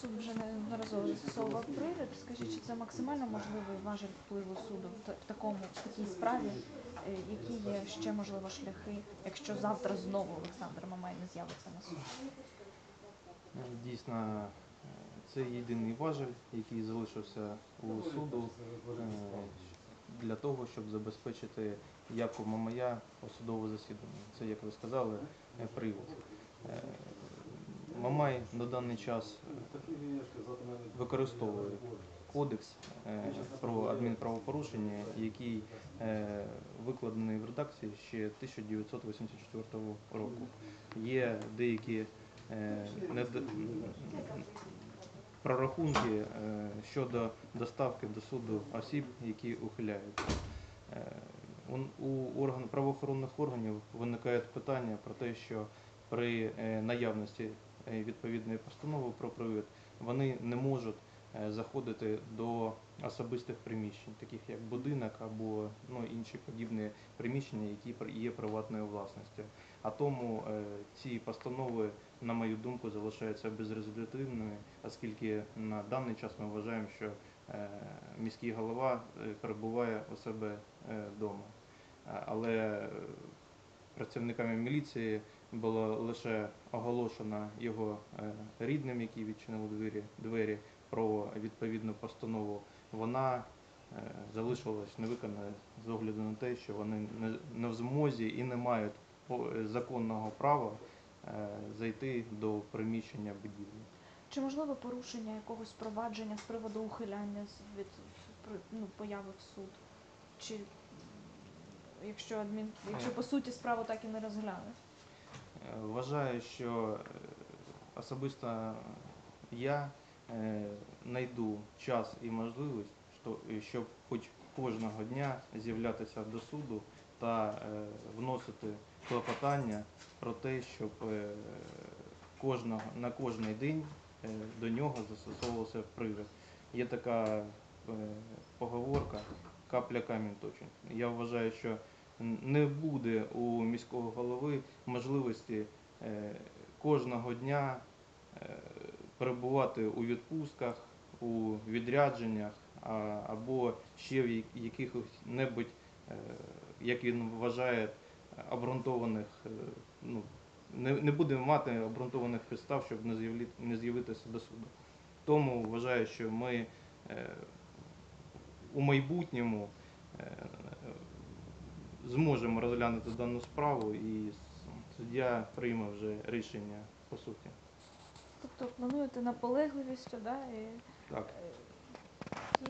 Суд вже неодноразово застосовував привід. Скажіть, чи це максимально можливий важель впливу суду в, такому в такій справі? Е, Які є ще можливо шляхи, якщо завтра знову Олександр Мамай не з'явиться на суд? Е, Дійсно, е, це єдиний важель, який залишився у суду е, для того, щоб забезпечити явку Мамая у судове засідання. Це, як ви сказали, привід. Мамай на даний час е, використовує кодекс е, про адмінправопорушення, який е, викладений в редакції ще 1984 року. Є деякі прорахунки щодо доставки до суду осіб, які ухиляються. У- орган правоохоронних органів виникає питання про те, що при наявності відповідної постанови про привід вони не можуть е, заходити до особистих приміщень, таких як будинок або ну, інші подібні приміщення, які є приватною власністю. А тому е, ці постанови, на мою думку, залишаються безрезультативними, оскільки на даний час ми вважаємо, що е, міський голова е, перебуває у себе вдома. Але е, працівниками міліції було лише оголошено його е, рідним, які відчинили двері, двері про відповідну постанову. Вона е, залишилась невиконаною з огляду на те, що вони не, в змозі і не мають законного права е, зайти до приміщення будівлі. Чи можливо порушення якогось провадження з приводу ухиляння від ну, появи в суд? Чи якщо адмін, якщо по суті справу так і не розгляне? Е, Вважаю, що е, особисто я е, знайду час і можливість, е, щоб хоч кожного дня з'являтися до суду та е, вносити клопотання про те, щоб е, кожного, на кожний день е, до нього застосовувався привід. Є така е, поговорка капля камінь точить. Я вважаю, що не буде у міського голови можливості е, кожного дня е, перебувати у відпустках, у відрядженнях або ще в якихось небудь, е, як він вважає, обґрунтованих, ну, не, не буде мати обґрунтованих підстав, щоб не з'явитися до суду. Тому вважаю, що ми у майбутньому е, зможемо розглянути дану справу і суддя прийме вже рішення по суті. Тобто плануєте наполегливістю, да, і Так. е,